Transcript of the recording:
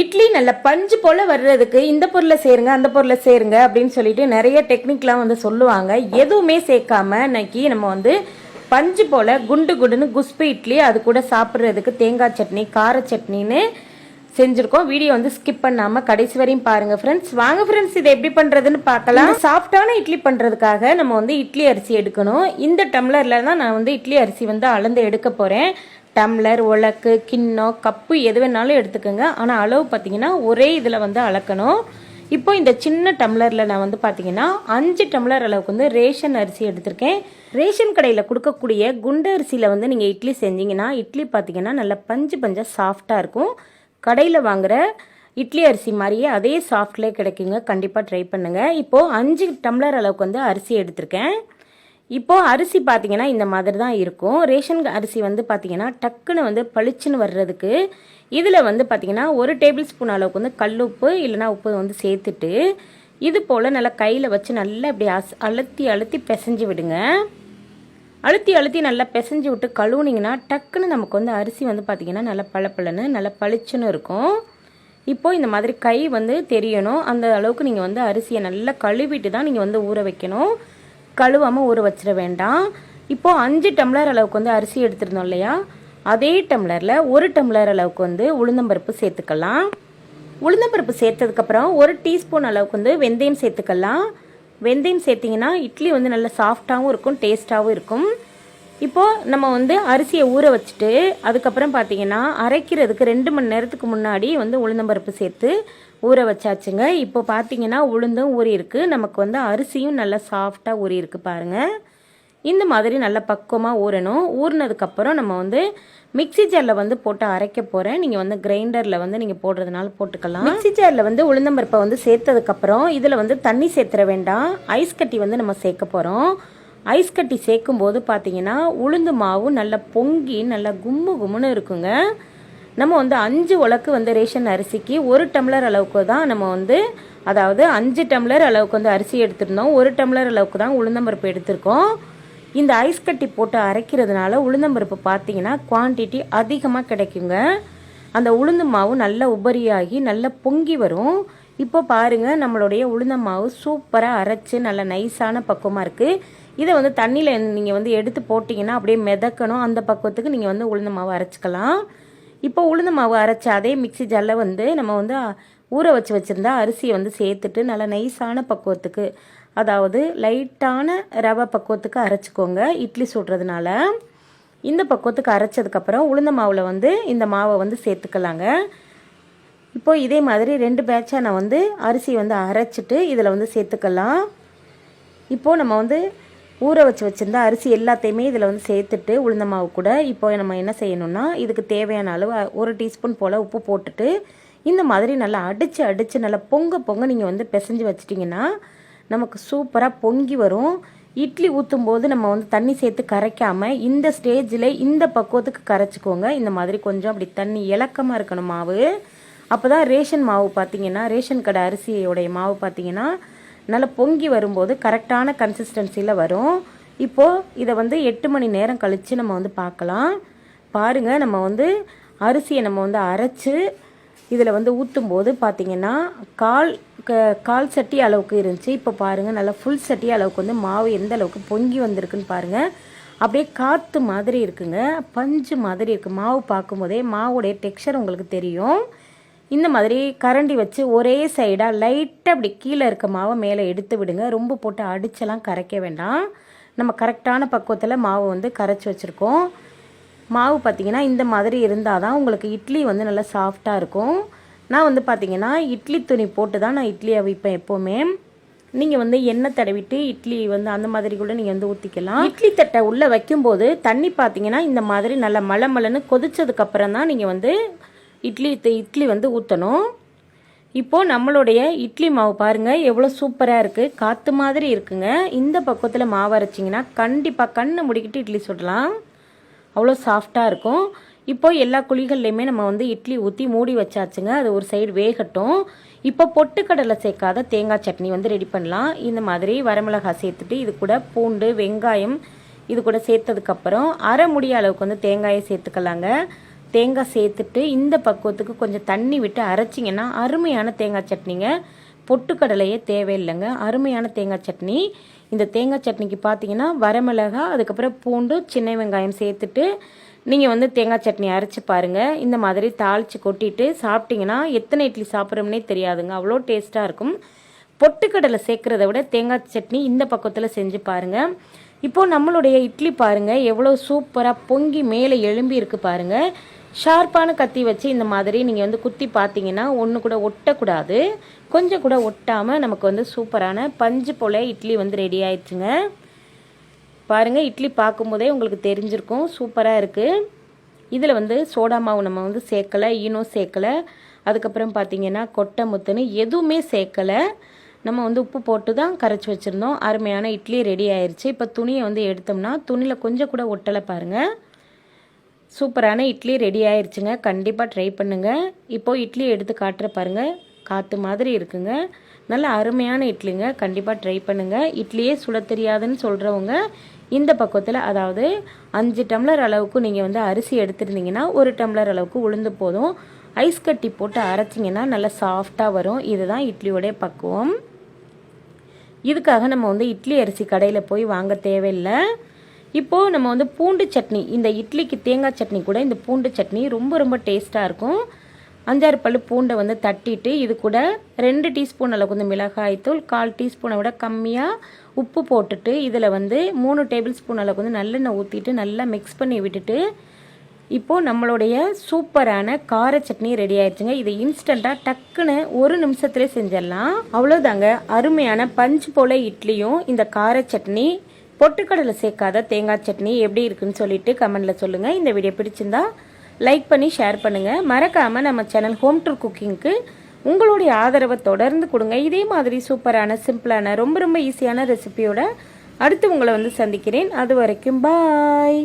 இட்லி நல்ல பஞ்சு போல் வர்றதுக்கு இந்த பொருளை சேருங்க அந்த பொருளை சேருங்க அப்படின்னு சொல்லிட்டு நிறைய டெக்னிக்லாம் வந்து சொல்லுவாங்க. எதுவுமே சேர்க்காம இன்னைக்கு நம்ம வந்து பஞ்சு போல் குண்டு குண்டுன்னு குஸ்பு இட்லி அது கூட சாப்பிட்றதுக்கு தேங்காய் சட்னி கார சட்னின்னு செஞ்சிருக்கோம். வீடியோ வந்து ஸ்கிப் பண்ணாமல் கடைசி வரையும் பாருங்கள் ஃப்ரெண்ட்ஸ் வாங்க ஃப்ரெண்ட்ஸ் இதை எப்படி பண்ணுறதுன்னு பார்க்கலாம். சாஃப்டான இட்லி பண்ணுறதுக்காக நம்ம வந்து இட்லி அரிசி எடுக்கணும். இந்த டம்ளரில் தான் நான் வந்து இட்லி அரிசி வந்து அளந்து எடுக்க போகிறேன் டம்ளர் உலக்கு கிண்ணம் கப்பு எது வேணாலும் எடுத்துக்கோங்க. ஆனால் அளவு பார்த்தீங்கன்னா ஒரே இதில் வந்து அளக்கணும். இப்போ இந்த சின்ன டம்ளரில் நான் வந்து பார்த்தீங்கன்னா அஞ்சு டம்ளர் அளவுக்கு வந்து ரேஷன் அரிசி எடுத்திருக்கேன். ரேஷன் கடையில் கொடுக்கக்கூடிய குண்டு அரிசியில் வந்து நீங்கள் இட்லி செஞ்சீங்கன்னா இட்லி பார்த்தீங்கன்னா நல்லா பஞ்சு பஞ்சாக சாஃப்டாக இருக்கும். கடையில் வாங்குகிற இட்லி அரிசி மாதிரியே அதே சாஃப்ட்லேயே கிடைக்குங்க. கண்டிப்பாக ட்ரை பண்ணுங்கள் இப்போது அஞ்சு டம்ளர் அளவுக்கு வந்து அரிசி எடுத்திருக்கேன். இப்போது அரிசி பார்த்தீங்கன்னா இந்த மாதிரி தான் இருக்கும். ரேஷன் அரிசி வந்து பார்த்தீங்கன்னா டக்குன்னு வந்து பளிச்சுன்னு வர்றதுக்கு இதில் வந்து பார்த்தீங்கன்னா ஒரு டேபிள் ஸ்பூன் அளவுக்கு வந்து கல்லுப்பு இல்லைன்னா உப்பு வந்து சேர்த்துட்டு இது போல் நல்லா கையில் வச்சு நல்லா இப்படி அஸ் அழுத்தி அழுத்தி பிசைஞ்சு விடுங்க. அழுத்தி அழுத்தி நல்லா பிசைஞ்சு விட்டு கழுவுனிங்கன்னா டக்குன்னு நமக்கு வந்து அரிசி வந்து பார்த்தீங்கன்னா நல்லா பளபளன்னு நல்லா பளிச்சுன்னு இருக்கும். இப்போது இந்த மாதிரி கை வந்து தெரியணும். அந்த அளவுக்கு நீங்கள் வந்து அரிசியை நல்லா கழுவிட்டு தான் நீங்கள் வந்து ஊற வைக்கணும். கழுவாமல் ஊற வச்சிட வேண்டாம். இப்போது அஞ்சு டம்ளர் அளவுக்கு வந்து அரிசி எடுத்திருந்தோம் இல்லையா? அதே டம்ளரில் ஒரு டம்ளர் அளவுக்கு வந்து உளுந்தம்பருப்பு சேர்த்துக்கலாம். உளுந்தம்பருப்பு சேர்த்ததுக்கப்புறம் ஒரு டீஸ்பூன் அளவுக்கு வந்து வெந்தயம் சேர்த்துக்கலாம். வெந்தயம் சேர்த்திங்கன்னா இட்லி வந்து நல்லா சாஃப்டாகவும் இருக்கும் டேஸ்ட்டாகவும் இருக்கும். இப்போது நம்ம வந்து அரிசியை ஊற வச்சுட்டு அதுக்கப்புறம் பார்த்தீங்கன்னா அரைக்கிறதுக்கு ரெண்டு மணி நேரத்துக்கு முன்னாடி வந்து உளுந்தம்பருப்பு சேர்த்து ஊற வச்சாச்சுங்க. இப்போ பார்த்தீங்கன்னா உளுந்தும் ஊறி இருக்கு. நமக்கு வந்து அரிசியும் நல்லா சாஃப்டாக ஊறி இருக்கு பாருங்கள் இந்த மாதிரி நல்லா பக்குவமாக ஊறணும். ஊறினதுக்கப்புறம் நம்ம வந்து மிக்ஸி ஜாரில் வந்து போட்டு அரைக்க போகிறேன் நீங்கள் வந்து கிரைண்டரில் வந்து நீங்கள் போடுறதுனால போட்டுக்கலாம். மிக்ஸி ஜாரில் வந்து உளுந்தம்பருப்பை வந்து சேர்த்ததுக்கப்புறம் இதில் வந்து தண்ணி சேர்த்துற வேண்டாம். ஐஸ் கட்டி வந்து நம்ம சேர்க்க போகிறோம் ஐஸ் கட்டி சேர்க்கும் போது பார்த்தீங்கன்னா உளுந்து மாவு நல்லா பொங்கி நல்லா கும்மு கும்முன்னு இருக்குங்க. நம்ம வந்து அஞ்சு உலக்கு வந்து ரேஷன் அரிசிக்கு ஒரு டம்ளர் அளவுக்கு தான் நம்ம வந்து அதாவது அஞ்சு டம்ளர் அளவுக்கு வந்து அரிசி எடுத்திருந்தோம். ஒரு டம்ளர் அளவுக்கு தான் உளுந்தம்பருப்பு எடுத்திருக்கோம். இந்த ஐஸ் கட்டி போட்டு அரைக்கிறதுனால உளுந்தம்பருப்பு பார்த்தீங்கன்னா குவான்டிட்டி அதிகமாக கிடைக்குங்க. அந்த உளுந்து மாவு நல்லா உபரியாகி நல்லா பொங்கி வரும். இப்போ பாருங்கள் நம்மளுடைய உளுந்த மாவு சூப்பராக அரைச்சு நல்ல நைஸான பக்குவமாக இருக்குது இதை வந்து தண்ணியில் நீங்கள் வந்து எடுத்து போட்டிங்கன்னா அப்படியே மிதக்கணும். அந்த பக்குவத்துக்கு நீங்கள் வந்து உளுந்த மாவு அரைச்சிக்கலாம். இப்போ உளுந்த மாவு அரைச்ச அதே மிக்ஸி ஜாரில் வந்து நம்ம வந்து ஊற வச்சு வச்சுருந்தா அரிசியை வந்து சேர்த்துட்டு நல்லா நைஸான பக்குவத்துக்கு அதாவது லைட்டான ரவை பக்குவத்துக்கு அரைச்சிக்கோங்க இட்லி சுடுறதுனால. இந்த பக்குவத்துக்கு அரைச்சதுக்கப்புறம் உளுந்த மாவில் வந்து இந்த மாவை வந்து சேர்த்துக்கலாங்க. இப்போ இதே மாதிரி ரெண்டு பேட்சாக நான் வந்து அரிசி வந்து அரைச்சிட்டு இதில் வந்து சேர்த்துக்கலாம். இப்போது நம்ம வந்து ஊற வச்சு வச்சுருந்த அரிசி எல்லாத்தையுமே இதில் வந்து சேர்த்துட்டு உளுந்த மாவு கூட இப்போ நம்ம என்ன செய்யணும்னா இதுக்கு தேவையான அளவு ஒரு டீஸ்பூன் போல் உப்பு போட்டுட்டு இந்த மாதிரி நல்லா அடித்து அடித்து நல்லா பொங்க பொங்க நீங்கள் வந்து பிசைஞ்சு வச்சிட்டிங்கன்னா நமக்கு சூப்பராக பொங்கி வரும். இட்லி ஊற்றும் போது நம்ம வந்து தண்ணி சேர்த்து கரைக்காமல் இந்த ஸ்டேஜில் இந்த பக்குவத்துக்கு கரைச்சிக்கோங்க. இந்த மாதிரி கொஞ்சம் அப்படி தண்ணி இலக்கமாக இருக்கணும் மாவு. அப்போ தான் ரேஷன் மாவு பார்த்தீங்கன்னா ரேஷன் கடை அரிசியோடைய மாவு பார்த்தீங்கன்னா நல்லா பொங்கி வரும்போது கரெக்டான கன்சிஸ்டன்சியில் வரும். இப்போது இதை வந்து எட்டு மணி நேரம் கழித்து நம்ம வந்து பார்க்கலாம். பாருங்கள் நம்ம வந்து அரிசியை நம்ம வந்து அரைச்சி இதில் வந்து ஊற்றும் போது பார்த்தீங்கன்னா கால் க- கால் சட்டி அளவுக்கு இருந்துச்சு. இப்போ பாருங்கள் நல்லா ஃபுல் சட்டி அளவுக்கு வந்து மாவு எந்த அளவுக்கு பொங்கி வந்திருக்குன்னு பாருங்கள் அப்படியே காற்று மாதிரி இருக்குங்க. பஞ்சு மாதிரி இருக்குது மாவு பார்க்கும்போதே மாவுடைய டெக்ஸ்சர் உங்களுக்கு தெரியும். இந்த மாதிரி கரண்டி வச்சு ஒரே சைடாக லைட்டாக அப்படி கீழே இருக்க மாவை மேலே எடுத்து விடுங்க. ரொம்ப போட்டு அடிச்செல்லாம் கரைக்க வேண்டாம். நம்ம கரெக்டான பக்குவத்தில் மாவு வந்து கரைச்சி வச்சுருக்கோம். மாவு பார்த்தீங்கன்னா இந்த மாதிரி இருந்தால் தான் உங்களுக்கு இட்லி வந்து நல்லா சாஃப்டாக இருக்கும். நான் வந்து பார்த்திங்கன்னா இட்லி துணி போட்டு தான் நான் இட்லி அவிப்பேன் எப்போவுமே. நீங்கள் வந்து எண்ணெய் தடவிட்டு இட்லி வந்து அந்த மாதிரி கூட நீங்கள் வந்து ஊற்றிக்கலாம் இட்லி தட்டை உள்ளே வைக்கும்போது தண்ணி பார்த்தீங்கன்னா இந்த மாதிரி நல்லா மழை மலைன்னு கொதிச்சதுக்கப்புறம் தான் நீங்கள் வந்து இட்லி த- இட்லி வந்து ஊற்றணும் இப்போது நம்மளுடைய இட்லி மாவு பாருங்கள் எவ்வளோ சூப்பராக இருக்குது காற்று மாதிரி இருக்குங்க. இந்த பக்கத்தில் மாவு அரைச்சிங்கன்னா கண்டிப்பாக கண்ணை முடிக்கிட்டு இட்லி சுடலாம். அவ்வளோ சாஃப்டாக இருக்கும். இப்போது எல்லா குழிகள்லையுமே நம்ம வந்து இட்லி ஊற்றி மூடி வச்சாச்சுங்க. அது ஒரு சைடு வேகட்டும். இப்போ பொட்டுக்கடலை சேர்க்காத தேங்காய் சட்னி வந்து ரெடி பண்ணலாம். இந்த மாதிரி வரமிளகாய் சேர்த்துட்டு இது கூட பூண்டு வெங்காயம் இது கூட சேர்த்ததுக்கப்புறம் அரை முடிய அளவுக்கு வந்து தேங்காயை சேர்த்துக்கலாங்க. தேங்காய் சேர்த்துட்டு இந்த பக்குவத்துக்கு கொஞ்சம் தண்ணி விட்டு அரைச்சிங்கன்னா அருமையான தேங்காய் சட்னிங்க. பொட்டுக்கடலையே தேவையில்லைங்க. அருமையான தேங்காய் சட்னி. இந்த தேங்காய் சட்னிக்கு பார்த்தீங்கன்னா வரமிளகா அதுக்கப்புறம் பூண்டு சின்ன வெங்காயம் சேர்த்துட்டு நீங்கள் வந்து தேங்காய் சட்னி அரைச்சி பாருங்கள் இந்த மாதிரி தாளித்து கொட்டிட்டு சாப்பிட்டீங்கன்னா எத்தனை இட்லி சாப்பிட்றோம்னே தெரியாதுங்க. அவ்வளோ டேஸ்ட்டாக இருக்கும். பொட்டுக்கடலை சேர்க்குறத விட தேங்காய் சட்னி இந்த பக்கத்தில் செஞ்சு பாருங்கள் இப்போது நம்மளுடைய இட்லி பாருங்கள் எவ்வளோ சூப்பராக பொங்கி மேலே எழும்பி இருக்கு பாருங்கள் ஷார்ப்பான கத்தி வச்சு இந்த மாதிரி நீங்கள் வந்து குத்தி பார்த்தீங்கன்னா ஒன்று கூட ஒட்டக்கூடாது. கொஞ்சம் கூட ஒட்டாமல் நமக்கு வந்து சூப்பரான பஞ்சு போல் இட்லி வந்து ரெடி ஆயிடுச்சுங்க. பாருங்கள் இட்லி பார்க்கும்போதே உங்களுக்கு தெரிஞ்சிருக்கும். சூப்பராக இருக்குது இதில் வந்து சோடா மாவு நம்ம வந்து சேர்க்கலை ஈனோ சேர்க்கலை. அதுக்கப்புறம் பார்த்தீங்கன்னா கொட்டை முத்துன்னு எதுவுமே சேர்க்கலை. நம்ம வந்து உப்பு போட்டு தான் கரைச்சி வச்சுருந்தோம். அருமையான இட்லி ரெடி ஆயிடுச்சு இப்போ துணியை வந்து எடுத்தோம்னா துணியில் கொஞ்சம் கூட ஒட்டலை பாருங்கள் சூப்பரான இட்லி ரெடி ஆயிடுச்சுங்க கண்டிப்பாக ட்ரை பண்ணுங்கள் இப்போது இட்லி எடுத்து காட்டுற பாருங்கள் காற்று மாதிரி இருக்குங்க. நல்ல அருமையான இட்லிங்க. கண்டிப்பாக ட்ரை பண்ணுங்கள் இட்லியே சுட தெரியாதுன்னு சொல்கிறவங்க இந்த பக்கத்தில் அதாவது அஞ்சு டம்ளர் அளவுக்கு நீங்கள் வந்து அரிசி எடுத்துருந்தீங்கன்னா ஒரு டம்ளர் அளவுக்கு உளுந்து போதும். ஐஸ் கட்டி போட்டு அரைச்சிங்கன்னா நல்லா சாஃப்டாக வரும். இதுதான் இட்லியோடைய பக்குவம். இதுக்காக நம்ம வந்து இட்லி அரிசி கடையில் போய் வாங்க தேவையில்லை. இப்போது நம்ம வந்து பூண்டு சட்னி இந்த இட்லிக்கு தேங்காய் சட்னி கூட இந்த பூண்டு சட்னி ரொம்ப ரொம்ப டேஸ்ட்டாக இருக்கும். அஞ்சாறு பல்லு பூண்டை வந்து தட்டிட்டு இது கூட ரெண்டு டீஸ்பூன் அளவுக்கு வந்து மிளகாய்த்தூள் கால் டீஸ்பூனை விட கம்மியாக உப்பு போட்டுட்டு இதில் வந்து மூணு டேபிள் ஸ்பூன் அளவுக்கு வந்து நல்லெண்ணெய் ஊற்றிட்டு நல்லா மிக்ஸ் பண்ணி விட்டுட்டு இப்போது நம்மளுடைய சூப்பரான கார சட்னி ரெடி ஆயிடுச்சுங்க. இது இன்ஸ்டண்ட்டாக டக்குன்னு ஒரு நிமிஷத்துலேயே செஞ்சிடலாம். அவ்வளோதாங்க அருமையான பஞ்சு போல இட்லியும் இந்த கார சட்னி பொட்டுக்கடலை சேர்க்காத தேங்காய் சட்னி எப்படி இருக்குன்னு சொல்லிட்டு கமெண்ட்டில் சொல்லுங்கள் இந்த வீடியோ பிடிச்சிருந்தா லைக் பண்ணி ஷேர் பண்ணுங்கள் மறக்காமல் நம்ம சேனல் ஹோம் டூர் குக்கிங்க்கு உங்களுடைய ஆதரவை தொடர்ந்து கொடுங்க. இதே மாதிரி சூப்பரான சிம்பிளான ரொம்ப ரொம்ப ஈஸியான ரெசிபியோட அடுத்து உங்களை வந்து சந்திக்கிறேன். அது வரைக்கும் பாய்